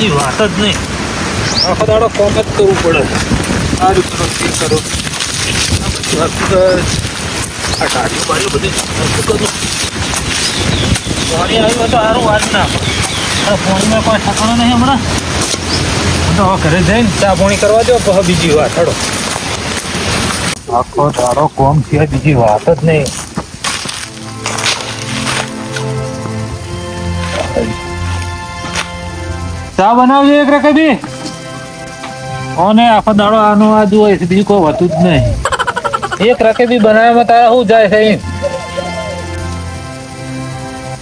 બીજી વાત જ નહીં. આખો દાડો કોમ જ કરવું પડે. આ રીત કરો તે કરો. આ ટાઢી બાળી બધી શું કરું. પાણી આવ્યું તો સારું વાત ના. ફોનમાં પાણીમાં કોઈ ઠકાણો નહીં હમણાં? તો ઘરે જઈને ચા પાણી કરવા દો પછી બીજી વાત હડો આખો દાડો કોમ સિવાય બીજી વાત જ નહીં. ચા બનાવજો એક રકબી અને આખો દાડો આનો આ જુએ છે બીજું કોઈ હોતું જ નહીં. એક રકબી બનાવવામાં તારા શું જાય છે?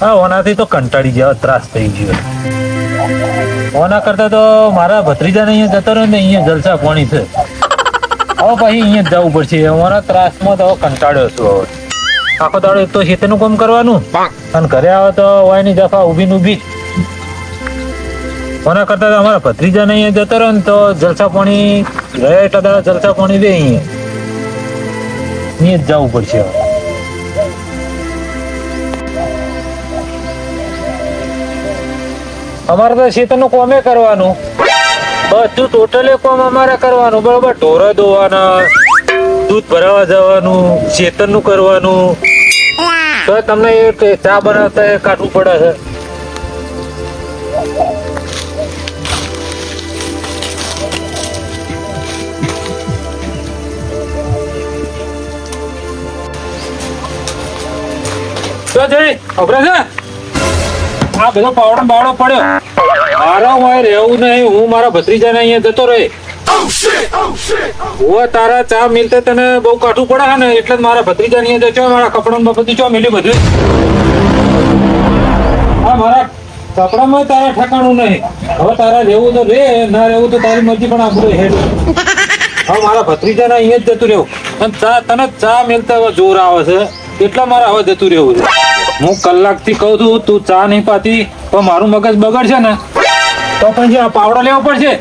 હા ઓનાથી તો કંટાળી ગયા ત્રાસ થઈ ગયો. ઓના કરતા તો મારા ભત્રીજાને અહીંયા જતો રહ્યો ને અહીંયા જલસા પાણી છે. હવે પછી અહીંયા જવું પડશે. ઓના ત્રાસમાં તો કંટાળ્યો છું હવે. આખો દાડો એક તો ખેતરનું કામ કરવાનું. અને ઘરે આવે તો વાયની દફા ઊભી ને ઊભી જ. ઓના કરતા અમારા ભત્રીજાને અહીંયા જતો રહ્યો ને તો જલસા પાણી રહે એટલા જલસા પાણી દે અહીંયા. અહીંયા જ જવું પડશે અમારે તો ખેતરનું કોમે કરવાનું. બધું ટોટલે કોમ અમારે કરવાનું. બરોબર? ઢોરા ધોવાના, દૂધ ભરાવા જવાનું ખેતરનું કરવાનું. તો તમને ચા બનાવતા કાઢવું પડે છે. તો જઈ અભરા છે? આ બધો પાવડો બાવડો પડ્યો. મારો હોય રહેવું નહીં, હું મારા ભત્રીજાને અહીંયા જતો રહે. હું તારા ચા મિલતે તને બહુ કાઠું પડે ને, એટલે જ મારા ભત્રીજા અહીંયા જતો મારા કપડાં બધી ચો મિલી બધું. હા મારા કપડામાં તારા ઠેકાણું નહીં. હવે તારા રહેવું તો રે, ના રહેવું તો તારી મરજી, પણ આપણું હેડ. હવે મારા ભત્રીજાને અહીંયા જ જતું રહેવું. અને ચા, તને ચા મિલતા જોર આવે છે. એટલા મારે હવે જતું રહેવું છે. હું કલાકથી કહું છું, તું ચા નહીં પાતી તો મારું મગજ બગડશે ને, તો પણ આ પાવડો લેવો પડશે.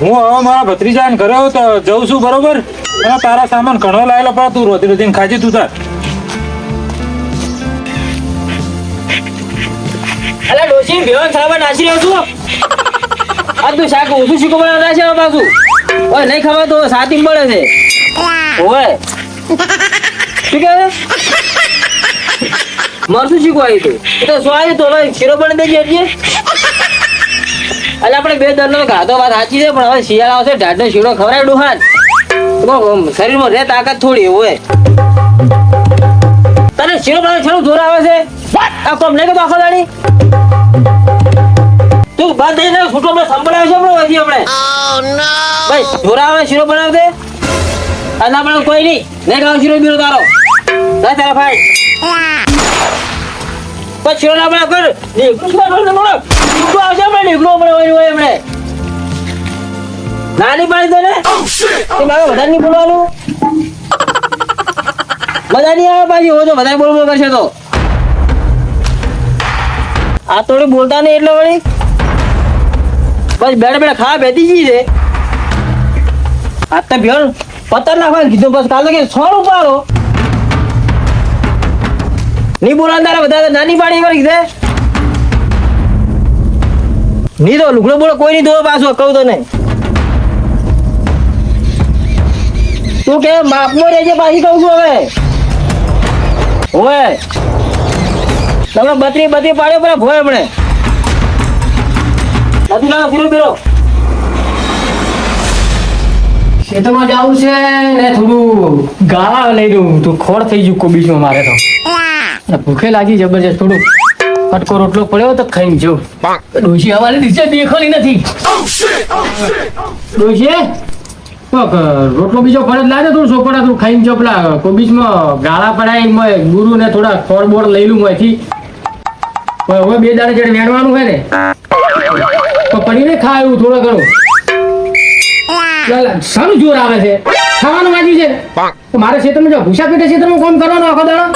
હું હવે મારા ભત્રીજાને ઘરે તો જઉં છું, બરોબર? અને તારા સામાન ઘણો લાયેલો પણ તું રોતી રોતીને ખાજી તું તાર. અલા, ડોશી, ભેવન ખાવા નાસી રહ્યો છું. આ તું શાક ઓછું શીખો બનાવતા છે પાછું. ઓય, નહીં ખાવા તો સાતી મળે છે. ઓય. શું है મરસું શીખવા આવી તું. એ તો શું આવ્યું? તો હવે શીરો બની દેજે એટલે અલા આપણે બે દરનો ગાધો વાત સાચી છે પણ હવે શિયાળા આવશે ઢાઢનો શીરો ખવડાય ડુહાન. શરીરમાં રે તાકાત થોડી હોય. તને શીરો પણ છેલ્લું જોર આવે છે? આ કોમ નહીં કે આખો દાડી? તું બાદ દઈને છૂટો આપણે સંભળાવે છે આપણો હજી આપણે ભાઈ જોરા આવે શીરો બનાવ દે અને આપણે કોઈ નહીં. નહીં ખાવ શીરો બીરો તારો. તને? નીકળું આવશે હોય હોય એમણે નાની પાડી દે ને. તે મારે વધારે નહીં બોલવાનું. મજા નહીં આવે પાછી હોય તો વધારે બોલ બોલ તો. આ થોડી બોલતા નહીં એટલે વળી. બસ બેઠા બેઠા ખાવા બેઠી જઈ આ તો ભેળ પત્તર નાખવાનું કીધું, બસ કાલે કે સો રૂપારો નહીં તારા બધા નાની પાડી કરી કીધે નહીં તો લુગડો બોલો, કોઈ નહીં ધોવો પાછો, કહું તો તું કે માપમાં રહેજે પાછી કહું છું હવે. હોય તમે બત્રી બત્રી પાડ્યો પેલા ભોય હમણે. નથી ના ફીરો ફીરો. ખેતરમાં જવું છે ને થોડું ગાળા લઈ દઉં. તો ખોડ થઈ ગયું કોબીજમાં મારે તો. ભૂખે લાગી જબરજસ્ત થોડું. કટકો રોટલો પડ્યો તો ખાઈ જો. ડોશી હવાલે દિવસે દેખાણી નથી. ડોશી રોટલો બીજો પડે લાગે થોડું સોપડા તું ખાઈને જો પેલા કોબીજમાં ગાળા પડાય ગુરુ ને થોડા ખોડ બોડ લઈ લઉં મોયથી. હવે બે દાડે જેને વેણવાનું હોય ને, તો પડીને ખા એવું થોડું ઘણું. સારું જોર આવે છે. ખાવાનું વાંચ્યું છે. મારે ક્ષેત્રમાં જો ભૂસા પેટે ક્ષેત્રમાં કોમ કરવાનું આખો દાડો?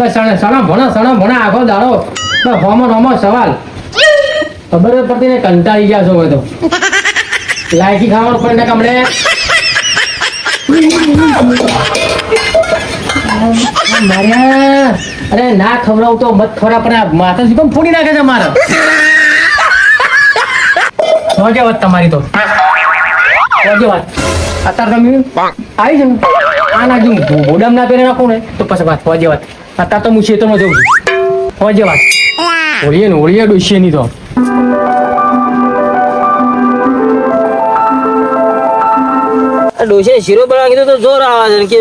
બસ સણા સણા ભણા સણા ભણા આખો દાડો. બસ હોમો હોમો સવાલ. ખબર પડતી ને કંટાળી ગયા છો તો લાયકી ખાવાનું પણ ને કમળે અરે ના ખવડાવ તો મત ખવડાવ પણ આ માથા શું કેમ ફોડી નાખે છે મારા. સોજે વાત તમારી તો. સોજે વાત. અત્યારે તમે આવી જ ને આ ના જો બોડામ ના પહેરે નાખું ને તો પછી વાત સોજે વાત. અત્યારે તો હું ખેતરમાં જઉં છું. હોજે વાત ઓળીએ ને ઓળીએ ડોસીએ નહીં તો. આ શીરો બનાવવા કીધું તો જોર આવે છે કે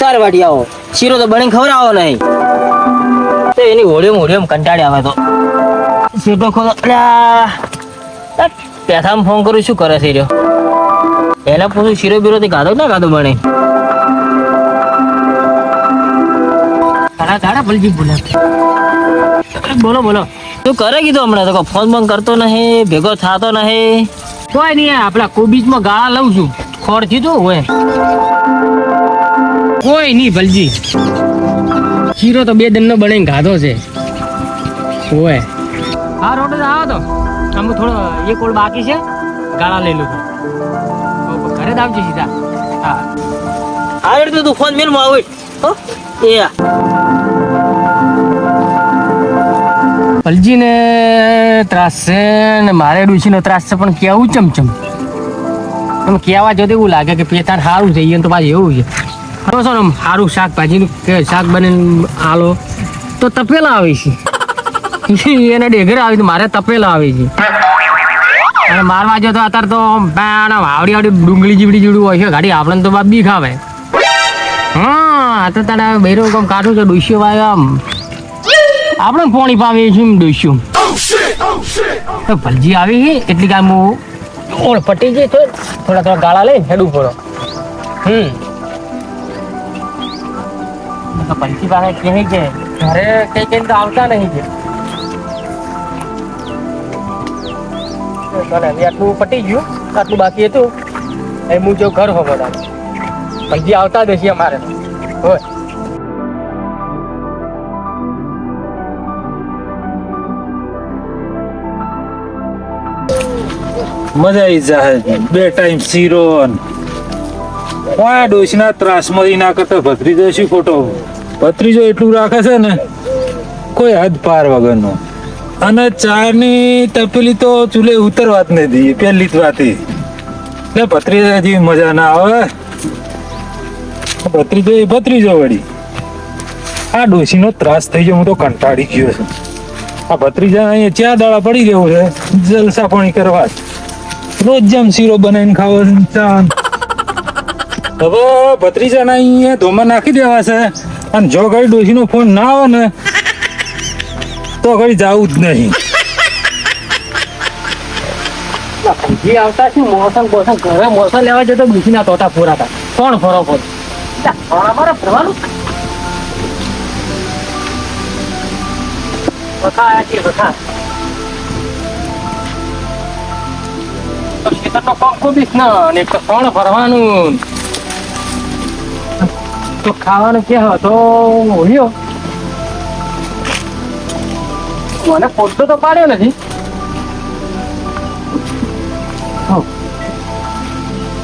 સાર વાટી આવો. શીરો તો બની ખવડાવો નહીં. તો એની હોળીઓ હોળીઓ કંટાળી આવે તો. શીરો ખોલો. પેથામાં ફોન કરું શું કરે છે એને પૂછું, શીરો બીરો થી ગાધો ના ગાધો બને? તારા તારા ભલજી બોલે. બોલો બોલો. તું કરે કીધું હમણાં તો ફોન બોન કરતો નહીં ભેગો થતો નહીં. કોઈ નહીં આપણા કોબીજમાં ગાળા લઉં છું. ખોર થયું હોય કોઈ નહીં ભલજી. શીરો તો બે દિનનો બને ગાધો છે. હોય હા રોડ આવો તો. આમ થોડો એક ઓળ બાકી છે. ગાળા લઈ લઉં ઘરે જ આવજો સીધા. હા. આ રીતે તું ફોન મેલમાં આવું હો એ પલજીને ત્રાસ છે ને મારે ડુસીનો ત્રાસ છે, પણ કેવું ચમચમ. એમ કહેવા જતો એવું લાગે કે પેથાણ સારું છે એ તો પાછું એવું છે. ખરો છો ને આમ સારું શાકભાજીનું કે શાક બનીને આલો, તો તપેલા આવે છે. એને ડેગર આવી મારે તપેલા આવે છે. અને મારવા જતો અત્યારે તો આમ આમ આવડી આવડી ડુંગળી જીવડી જીવડું હોય છે, ગાડી આપણને તો બી ખાવે. હા તો તારે બૈરો કામ કાઢું છે ડુસ્યો ભાઈ આમ. આપણે પોણી પામી છું તો ભલજી આવી છે એટલી કામ હું ઓળ પટી ગઈ, તો થોડા થોડા ગાળા લઈ હેડું પડો. હમ. તો ભલજી પાસે કહે છે, ઘરે કઈ કઈ તો આવતા નહીં છે. હવે આટલું પટી ગયું, આટલું બાકી હતું. એ હું જો ઘર હો બધા ભલજી આવતા જ હશે અમારે. હોય. મજા આવી જાય બે ટાઈમ શીરો કોઈ ડોશીના ત્રાસમાંથી ના કરતા ભત્રીજો શું ખોટો? ભત્રીજો એટલું રાખે છે ને, કોઈ હદ પાર વગરનો. અને ચારની તપેલી તો ચૂલે ઉતરવા જ નહીં દઈએ પહેલી જ વાત. એટલે ભત્રીજા જેવી મજા ના આવે. ભત્રીજો એ ભત્રીજો વળી. આ ડોશીનો ત્રાસ થઈ ગયો, હું તો કંટાળી ગયો છું. આ ભત્રીજા અહીંયા ચાર દાડા પડી રહ્યો છે, જલસા પાણી કરવા. જ. રોજ જેમ શીરો બનાવીને ખાવો હવે ભત્રીજાના અહીંયા ધોમાં નાખી દેવા છે. અને જો ઘડી ડોશીનો ફોન ના આવે ને તો ઘડી જવું જ નહીં. જે આવતા છે મોસમ બોસમ ઘરે મોસમ લેવા જતો બીસીના તોતા પૂરા હતા કોણ ફરો ફોન અમારે ફરવાનું? વખા આયા છીએ વખા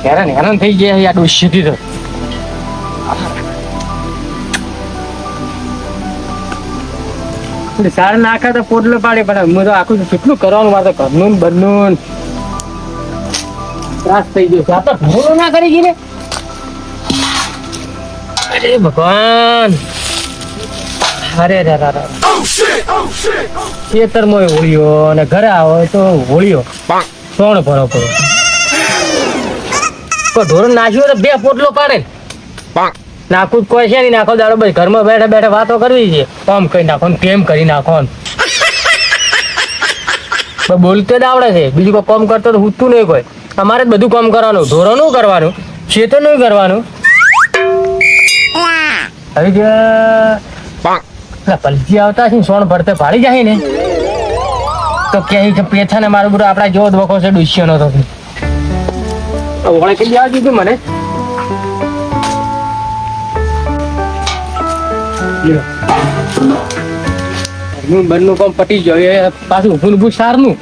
હેરાન હેરાન થઈ ગયા યાર ડોશીથી તો સારા નાખા તો પોટલો પાડે પણ હું તો આખું કેટલું કરવાનું મારે તો ઘરનું ને બરનું ને. ત્રાસ થઈ ગયો છે. આ તો ભૂલો ના કરી ગઈ ને. અરે ભગવાન. અરે રે રે ખેતરમાં હોળીઓ અને ઘરે આવો તો હોળીઓ. ત્રણ ભરો પડો. કોઈ ઢોર નાખ્યું તો બે પોટલો પાડે નાખું કોઈ છે નહીં, નાખો દાડો બસ ઘરમાં બેઠા બેઠા વાતો કરવી છે. આમ કઈ નાખો ને કેમ કરી નાખો. બોલતે જ આવડે છે. બીજું કોઈ કામ કરતો તો હુતું નહીં કોઈ. અમારે બધું કામ કરવાનું. ધોરણું કરવાનું ખેતરનું કરવાનું. હવે જે પેલા પલજી આવતા છે ને, સોણ ભરતે ફાડી જાય ને. તો કે પેથા ને મારું બધું આપડા જેવો વખો છે ડુસ્યો નો તો ઓળે કે આવતી હતી મને. ઘરનું બરનું કામ પટી એ પાછું ઊભું ઊભું સારનું.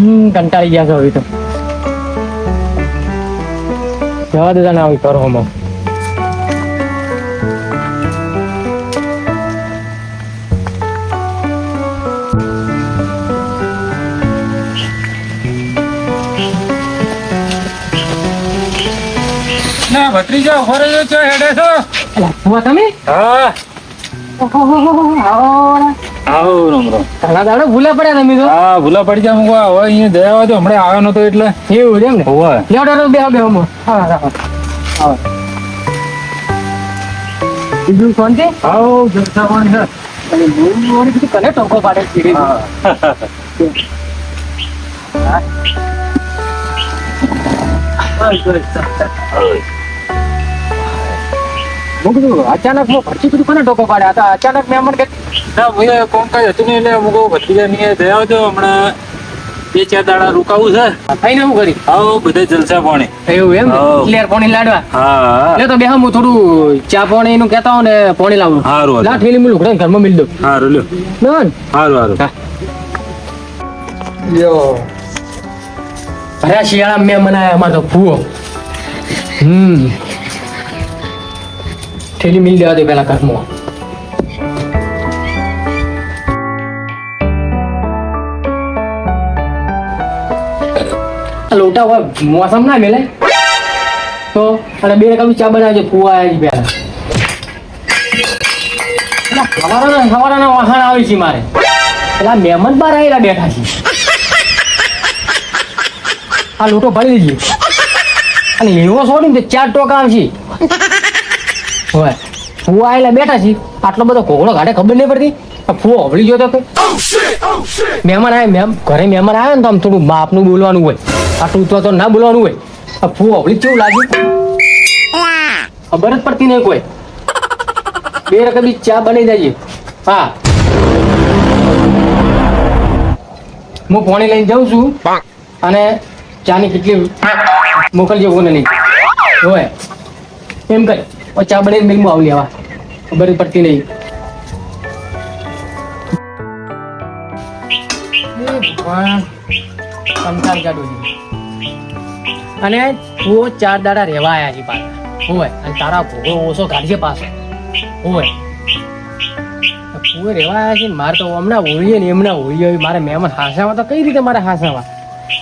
હમ કંટાળી ગયા છો હવે તો જવા દેતા ના હોય કરો ના ભત્રીજા ઊભો રહ્યો છો હેડે છો તમે હા આવો રામ રામ ઘણા દાડો ભૂલા પડ્યા તમે તો. હા ભૂલા પડી જાય મૂકો હવે અહીંયા દયા હોય તો હમણાં આવ્યો નતો એટલે. એવું એમ ને? હોવે. લેવડો રો બેહો બેહો હા હા બીજું આવો જલસા પાણી છે? મોડી કને ટોકો પાડે હું. કીધું અચાનક હું કીધું કોને ટોકો પાડ્યા હતા? અચાનક મેં મને ના ભાઈ કોમ કઈ હતું નહીં એટલે હું કહું ની નહીં હોય તો હમણાં બે ચાર દાડા રોકાવું છે. થઈને હું કરી? આવો બધા જલસા પાણી. એવું એમ? ક્લિયર પાણી લાડવા. હા. લે તો બે હું થોડું ચા પાણી નું કહેતા હોઉં ને પાણી લાવું. હારું હારું. ઠેલી હું લુગડા ઘરમાં મિલ દઉં. હારું લ્યો. ડન હારું હારું. લ્યો. ભર્યા શિયાળા મેં મનાયા અમાર તો ફૂવો હમ. ઠેલી મિલ દેવા દે પેલા આ લોટા હોય મોસમ ના મેલે તો અને બે રકમ ચા બનાવજે ફૂવા છે પેલા સવારના સવારના વાહન આવે છે મારે પેલા મહેમાન બાર આવેલા બેઠા છે આ લોટો ભરી દીધી અને એવો છોડી ને ચાર ટોકા આવશે હોય ફૂ આવેલા બેઠા છી. આટલો બધો કોગળો ઘાટે ખબર નહીં પડતી? ફૂ હબળી ગયો તો મહેમાન આવે મેમ ઘરે મહેમાન આવે ને તો આમ થોડું માપનું બોલવાનું હોય. આટલું તો તો ના બોલવાનું હોય. ફુવો હબળી કેવું લાગ્યું? ખબર જ પડતી નહીં કોઈ. બે રકમ ચા બની દેજે. હા. હું પોણી લઈને જાઉં છું. અને ચાની કેટલી મોકલજો કોને નહીં હોય એમ કર. લેવા ખબર જ પડતી નહીં. એ કંટાળ કાઢું છે. અને તું ચાર દાડા રહેવા આવ્યા છે પાછા. હોય અને તારા ભોગો ઓછો કાઢજે પાછો. હોય તું રહેવા આવ્યા છે મારે તો હમણાં હોઈએ ને એમના હોઈએ મારે મહેમાન હાસાવા તો કઈ રીતે મારે હાસાવા?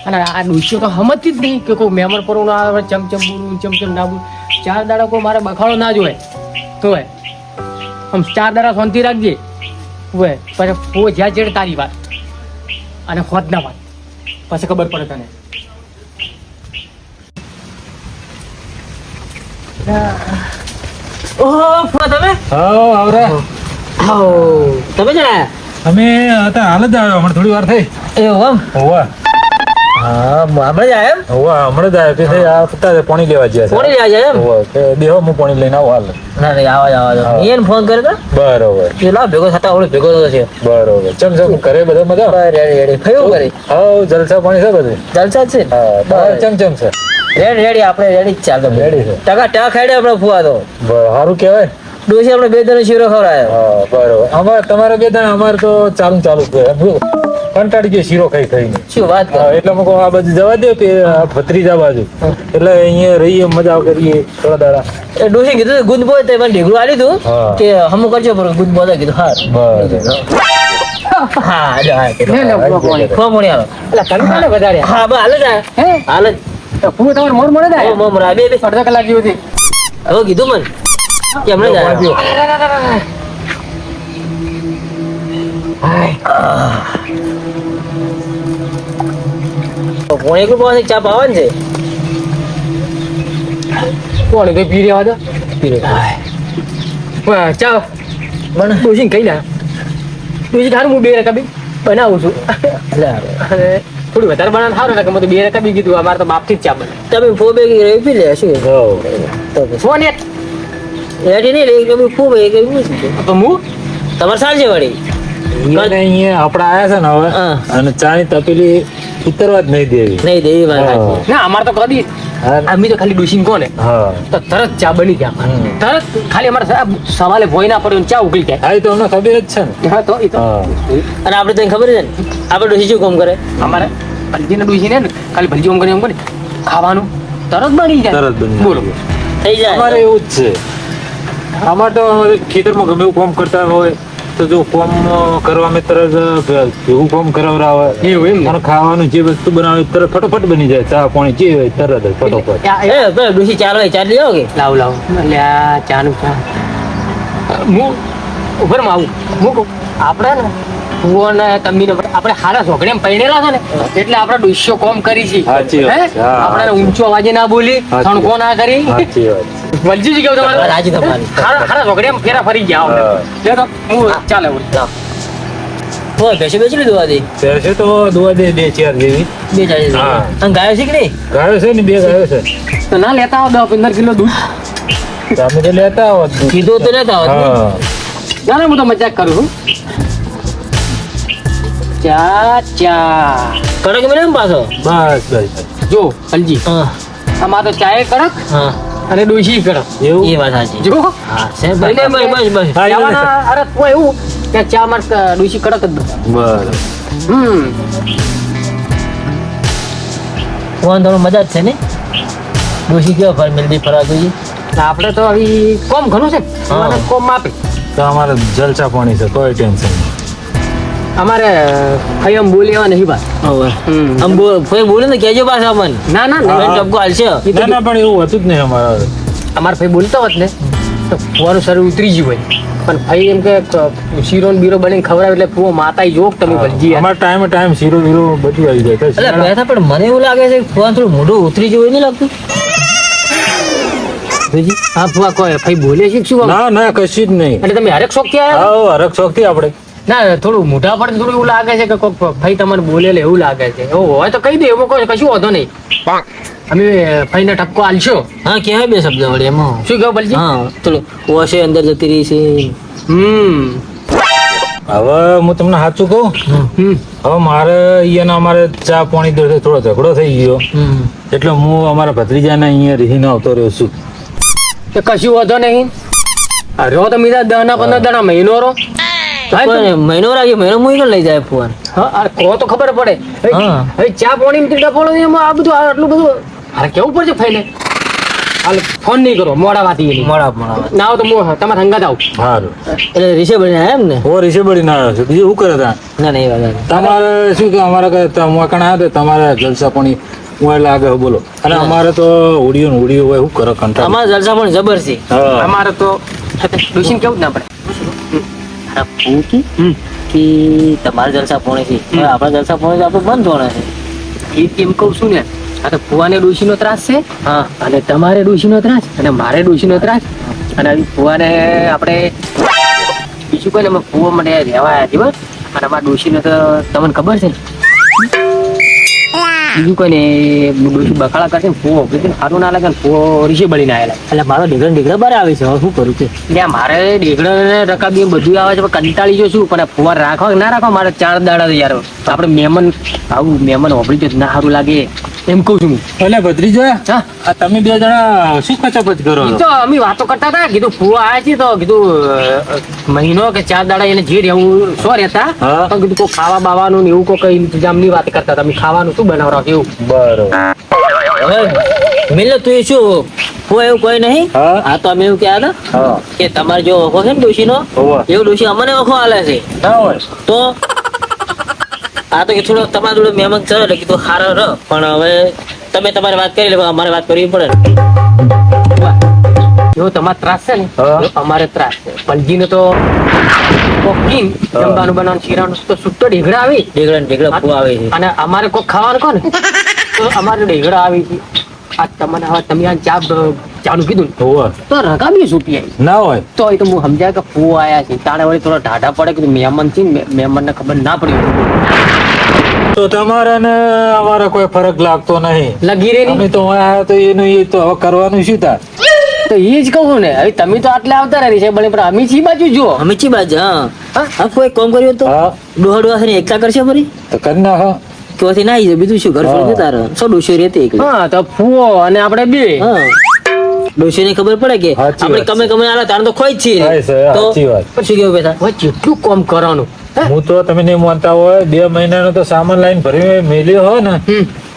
અને આ ડુસ્યો તો સમજતી જ નહીં કે કોઈ મહેમાન પર આવે, ચમચમ બોલવું, ચમચમ ના બોલવું. ચાર દાડા કોઈ મારે બખાડો ના જોવે તો હે આમ ચાર દાડા શાંતિ રાખજે. હોય પછી પો જ્યાં જેડ તારી વાત. અને હોત ના વાત. પછી ખબર પડે તને. તમે? તમે અમે હતા હાલ જ આવ્યો હમણાં થોડી વાર થઈ. એવું એમ? હોવા. હા હમણાં જ આવ્યા એમ? હોવા હમણાં જ આવ્યો કે થઈ આ પતા પાણી લેવા ગયા કોની લેવા જાય એમ? હોવા કે દેહો હું પાણી લઈને આવું હાલ. ના નહીં આવા આવા હા. ફોન કર્યો તો? બરોબર. પેલા ભેગો થતા ભેગો છે. બરોબર. ચમ ચમ કરે બધા મજા? રેડી રેડી કયું કરી? હાઉ જલસા પાણી છે બધું? જલસા છે? હા તમારે ચમ ચમ છે. રેડી રેડી આપણે રેડી જ ચાલ રેડી છે. ટકા ટકા આપણે ફુવા તો. સારું કહેવાય. ડોસી આપણે બે ત્રણ શીરો ખવડાયો હા બરોબર. અમારે તમારે બે દાણા અમારે તો ચાલુ ચાલુ છે કંટાળી ગયો શીરો ખાઈ ખાઈને. શું વાત કરો? એટલે મેં આ બાજુ જવા દે કે ભત્રીજા બાજુ. એટલે અહીંયા રહીએ મજા કરીએ થોડા દાડા એ ડોસી કીધું ગુંદ બોય તે મને ઢીકડું આલી દઉં કે હમું કરજો પર ગુંદ બોય કીધું હા. હા જો હા કીધું. એટલે વધારે? હા બસ હાલ જ. હાલ. જ તો તમારે મોર મળે ને મમ રા, બે બે. અડધા કલાક જેવું હવે કીધું મને. કે હમણાં જ આવ્યો. પોણી એકલું પાણી ચા પાવાની છે? કોણ તો પી રહ્યા હતા? ચા. મને ડોસી કહી ના ડોસી ખારું હું બે રકા બી બનાવું છું. એટલે. થોડી વધારે બનાવ સારું લાગે મેં તો બે રકા બી કીધું અમારે તો બાપથી જ ચા બને તમે ફો બે રહી પી લે શું? હોવ. ને રેડી નહીં લે એક ફો ફૂ શું છે? તો હું? તમારે સાંજે વળી? અહીંયા આપણે આયા છે ને હવે અને ચાની તપેલી ઉતરવા જ નહીં દેવી. નહીં દેવી વાત ના અમારે તો કદી અમે તો ખાલી ડોસીને કોને? તો તરત ચા બની ગયા. તરત ખાલી અમારે સવાલે ભોય ના પડ્યો ચા ઉકળી જાય હા તો અમને ખબર જ છે ને. હા તો એ તો અને આપણે તને ખબર છે ને આપણે ડોસી શું કામ કરે? અમારે ભલજીને ડોસીને ને ખાલી ભલજી ઓમ કરી એમ કરે ખાવાનું તરત બની જાય. તરત બની બોલો. થઈ જાય. અમારે એવું જ છે. અમારે તો ખેતરમાં ગમે એવું કામ કરતા હોય તો જો ફોર્મ કરવા મેં તરત એવું ફોર્મ કરાવરાવે એવું એમ પણ ખાવાનું જે વસ્તુ બનાવે તરત ફટોફટ બની જાય. ચા પાણી જે હોય તરત ફટોફટ. એ ડોશી ચાલો ચાલી આવો કે? લાવ લાવ. એટલે આ ચા. હું ઉપરમાં આવું. હું આપડે આપણે ને? ફુઓ ને તમે ને આપણે હારા ઝોકડે પૈણેલા છે ને? એટલે આપણે ડુસ્યો કોમ કરી છે. આપણે ઊંચો અવાજે ના બોલી તણકો ના કરી. વલજી કેવું તમારે? રાજી તમારી હારા હારા ઝોકડે ફેરા ફરી ગયા. લે તો હું ચાલે હું. હોય બેસી બેસી લીધું આજે છે તો દોવા દે બે ચાર જેવી. બે ચાલી હા. અને ગાયો છે કે નહીં? ગાયો છે ને બે ગાયો છે. તો ના લેતા આવો દસ પંદર કિલો દૂધ. તમે જે લેતા આવો. કીધું તો લેતા આવો ને. હા. ચાલો હું તો મજાક કરું છું. ચા ચા. કડક મળે પાછો? બસ બસ જો અલજી હા. આમાં તો ચાય કડક? હા. અને ડોશી કડક એવું? એ વાત સાચી. જો? હા સે બસ. બસ બસ અરે તો એવું કે ચા માર ડોશી કડક જ બરાબર હમ. ફોન થોડું મજા જ છે ને? ડોશી કેવા ફર મિલદી ફરવા જોઈએ? આપણે તો હવે કોમ ઘણું છે. કોમ માપે. તો અમારે જલસા પાણી છે કોઈ ટેન્શન નહીં. અમારે ખયમ બોલી એવા નહીં વાત. આમ બોલ કોઈ બોલે ને કેજો પાછા અમને. ના ના. ના. ટપકો હાલશે. ના ના પણ એવું હતું જ નહીં અમારે અમારે ભાઈ બોલતા હોત ને તો ફુવાનું શરીર ઉતરી ગયું હોય. પણ ભાઈ એમ કે શીરો બીરો બની ખવડાવે એટલે ફુવો માતા જોક તમે ભજી. અમારે ટાઈમે ટાઈમ શીરો બીરો બધું આવી જાય. એટલે બેઠા પણ મને એવું લાગે છે કે થોડું મોઢું ઉતરી જેવું નહીં લાગતું. હા ફુવા કોઈ ભાઈ બોલે છે શું આમ? ના ના કશું જ નહીં. એટલે તમે હરેક શોખથી આવ્યા હરેક હરક શોખથી આપણે. ના થોડું મોઢા પર થોડું એવું લાગે છે કે કોક ભાઈ તમને બોલેલે એવું લાગે છે. એવું હોય તો કહી દે એમાં કોઈ કશું વાંધો નહીં. અમે ભાઈને ટપકો આલશો. હા કહેવાય બે શબ્દ વળી એમાં. શું કહો બલજી? હા થોડું વોશે અંદર જતી રહી છે. હમ. હવે હું તમને સાચું કહું? હવે મારે અહીંયા અમારે ચા પાણી દોડે થોડો ઝઘડો થઈ ગયો. એટલે હું અમારા ભત્રીજાને અહીંયા રહીને આવતો રહ્યો છું. તો કશું વાંધો નહીં. રહ્યો તો મીરા દસ ના પંદર દાડા મહિનો રો પણ મહિનો રાખી મહિનો મુઈ લઈ જાય ફોન. હા આ કહો તો ખબર પડે. હવે- ચા પાણી ને એમાં આ બધું આટલું બધું અરે કેવું પડશે ફાઈલે હાલ ફોન નહીં કરો મોડા વાતી એની. મોડા મોડા ના તો મોહ તમારે હંગાત આવું. સારું એટલે રિશેબડી ના એમ ને? ઓ રિશેબડી ના આવ્યો છે. બીજું શું કરે તા? ના ના એ વાત તમારે શું કે અમારા કઈ ત- મોકણ આવે તમારે જલસા પાણી હું લાગે બોલો. અને અમારે તો ઉડીયો ને ઉડીયો હોય શું કરો કંટાળ. અમારે જલસા પણ જબર છે. અમારે તો ડોશીને કેવું જ ના પડે. પૂકી કે તમારા જલસા પોણે છે. આપણા જલસા પોણે આપણે બંધ થવાના છે. એ કેમ કહું છું ને આ તો ફુવાને ડોશીનો ત્રાસ છે. હા. અને તમારે ડોશીનો ત્રાસ અને મારે ડોશીનો ત્રાસ. અને આવી ફુવાને આપણે બીજું કોઈ ને અમે ફુવા માટે રહેવા આવ્યા છીએ અને અમારા ડોશીને તો તમને ખબર છે. ને બીજું કોઈ ને બકાળા કરશે ને ફુવો સારું ના લાગે ને ફુવો રીશે બળીને આવેલા એટલે મારો ઢીકડા ઢીકડા બરાબર આવે છે હવે શું કરું છે એટલે મારે ઢેકડા ને રકાબી બધું આવે છે પણ કંટાળી જો શું પણ આ ફુવા રાખવા ના રાખવા મારે ચાર દાડા યાર. આપણે મહેમાન આવું મહેમાન હોબળી જો ના સારું લાગે. એમ કહું છું એટલે ભદ્રી જોયા હા. તમે બે જણા શું કચાપચ કરો તો અમે વાતો કરતા હતા કીધું ફૂવા આવે છે તો કીધું મહિનો કે ચાર દાડા એને જે રહેવું સો રહેતા. તો કીધું કોઈ ખાવા બાવાનું ને એવું કોઈ ઇંતજામની વાત કરતા તમે ખાવાનું શું બનાવરા કેવું બરોબર. મિલ તું શું હું એવું કોઈ નહીં? આ તો અમે એવું કહેતા હતા કે તમારે જો ઓખો છે ને ડોશીનો? નો એવું ડોશી અમને ઓખો આલે છે. તો આ તો કે થોડો તમારા જોડે મહેમાન છે એટલે કીધું હારો રહ પણ હવે તમે તમારી વાત કરી લે અમારે વાત કરવી પડે. જો એવો તમારે ત્રાસ છે ને અમારે ત્રાસ છે. પણજીને તો કોકીન જમવાનું બનાવવાનું શીરાનું તો સુટ્ટો ઢીગડા આવી. ઢીગડા ઢીગડા ફૂ આવે. છે અને અમારે કોક ખાવાનું કોને? તો અમારે ઢીગડા આવી. છે આ તમને હવે તમે આ ચા ચાનું કીધું હોવે. તો રકાબી છૂટી આવી ના હોય. તો એ તો હું સમજાય કે ફૂ આયા છે. તાણે વળી થોડા ઢાઢા પડે કે મહેમાન છે ને મહેમાનને ખબર ના પડી તો તમારે ને અમારે કોઈ ફરક લાગતો નહીં. લગી રે તો આયા તો એનું એ તો હવે કરવાનું શું તાર? તો એ જ કહું ને હવે તમે તો આટલે આવતા રહી છે ભલે પણ અમે છી બાજુ જો અમે ચી બાજુ હા. હા? કોઈ કામ કર્યું તો ડોહા ડોહા થઈને એકતા કરશે ફરી? તો કર ના હા ક્યાંથી ના આવી બીજું શું ઘર. ફરી તારે સો ડોશી રહેતી એકલી. હા તો ફૂવો અને આપણે બે. હા. ડોશી ને ખબર પડે કે આપણે કમે કમે આલા તારે તો ખોઈ જ છીએ તો શું કેવું બેટા? જેટલું કોમ કરવાનું? હે? તો તમે નહીં માનતા હોય બે મહિનાનો તો સામાન લાઈન ભરી મેલ્યો હોય ને.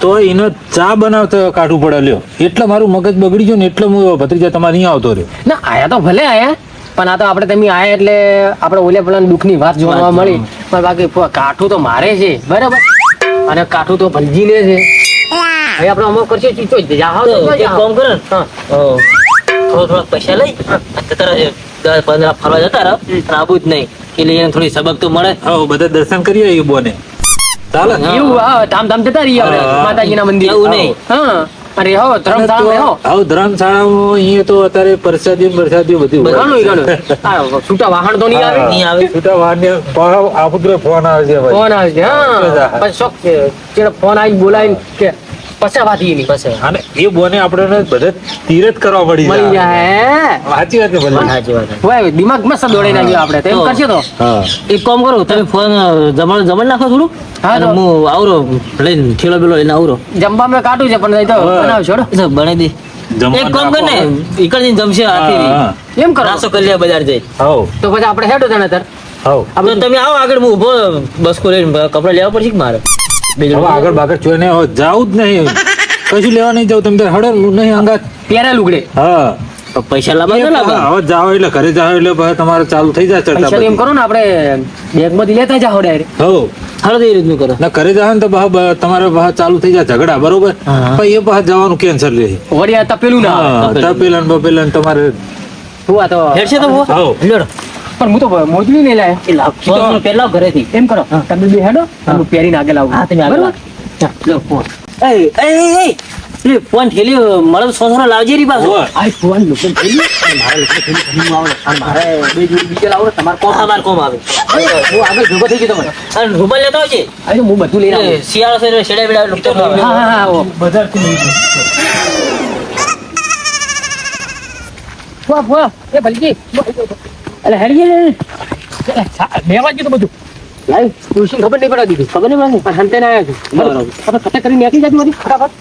તો એનો ચા બનાવતો કાઢવું પડે લ્યો એટલે મારું મગજ બગડી ગયું ને એટલે હું ભત્રીજા તમારે અહીંયા આવતો રહ્યો. ના આયા તો ભલે આયા પણ આ તો આપણે તમે આયા એટલે આપણે ઓલે પેલા દુઃખની વાત જોવા મળી. પણ બાકી કાઠું તો મારે છે બરાબર? અને કાઠું તો ભલજીને છે. હવે આપણે અમુક કરશે ચીચો જ જાહો તો તો એક કામ કરો. થોડા થોડા પૈસા લઈ. તારા પંદર ફરવા જતા રહો. આવું જ નહીં. એટલે એને થોડી સબક તો મળે. હા બધા દર્શન કરી આવ્યું બોને. ચાલે? એવું હા ધામ ધામ જતા રહીએ આપણે માતાજીના મંદિર. એવું નહીં. હા. અરે હો ધર્મશાળા આવું અહીંયા તો અત્યારે પ્રસાદી ને પ્રસાદી બધું આ છૂટા વાહન તો નહીં આવે? નહીં આવે. છૂટા પણ આપુતરે ફોન આવે છે ફોન આવે છે હા પછી શોખ છે. ફોન આવી બોલાવીને કે પચાવાથી એની પછી અને એ બોને આપણે બધે તીરત કરવા પડી મળી જાય સાચી વાત ભલે? સાચી વાત ભાઈ દિમાગ મસ્ત દોડી નાખ્યો આપણે. તેમ. કરશે તો? એક કામ કરો તમે ફોન જમણ જમણ નાખો થોડું? હા, તો. હું આવરો લઈને ઠેલો બેલો લઈને આવરો. જમવા મેં કાઢું છે પણ નહીં તો બનાવ છોડો. બનાવી દે. એક કામ કર ને. જઈને જમશે હાથી એમ કરો. નાસ્તો કલ્યા બજાર જઈ હાઉ તો પછી આપણે હેડો તને તાર. હાઉ તમે આવો આગળ હું ઊભો બસકો લઈને કપડા લેવા પડશે મારે? હવે આગળ બાગળ જોઈને હવે જાવું જ નહીં. કશું લેવા નહીં જાવ તમે હડો નહીં અંગાત. પહેરા લુગડે હા. પૈસા લાવવા તો લાવવા. હવે જાઓ એટલે ઘરે જાઓ એટલે પછી તમારે ચાલુ થઈ જાય ચડતા એમ કરો ને આપણે બેગમાંથી લેતા જાઓ ડાયરેક્ટ હો. હાલો એ રીતનું કરો. ના ઘરે જાવ ને તો તમારે બા ચાલુ થઈ જાય ઝઘડા બરોબર? હા. એ પાછા જવાનું કેન્સલ લે વળી આ તપેલું ના તપેલા. ને બપેલા તમારે હું આ તો હેડશે તો હું. લ્યો પણ હું તો મોજડી નહીં લાયો લાવ ફોન પેલા ઘરેથી. એમ કરો તમે બે હેડો હું. પહેરીને આગળ આવું. હા તમે આગળ લો ફોન. એ એ એ, એ. ફોન થેલી મળે સોસરો લાવજે રી પાછો. આ ફોન લોકો થેલી મારે લોકો થેલી ખરીદવા આવે અને મારે બે જોડી બીજે લાવો તમાર કોમ કોમ અમાર કોમ આવે. હું આગળ ભેગો થઈ ગયો તમને અને રૂમાલ લેતો આવજે. આ તો હું બધું લઈને એ આવું. શિયાળો છે શેડા બેડા લૂંટતો હા હા હા હા આવો. વાહ વાહ. એ ભલકી. અલે હેડી લે, લે. અલે, સા- લેવા જ તો બધું લાઈ તુલસી ખબર નહીં પડાવી દીધી ખબર નહીં પડે પણ હંતે ના આવ્યા છે બરાબર. આપણે કટક કરીને નાખી જાતી મારી ફટાફટ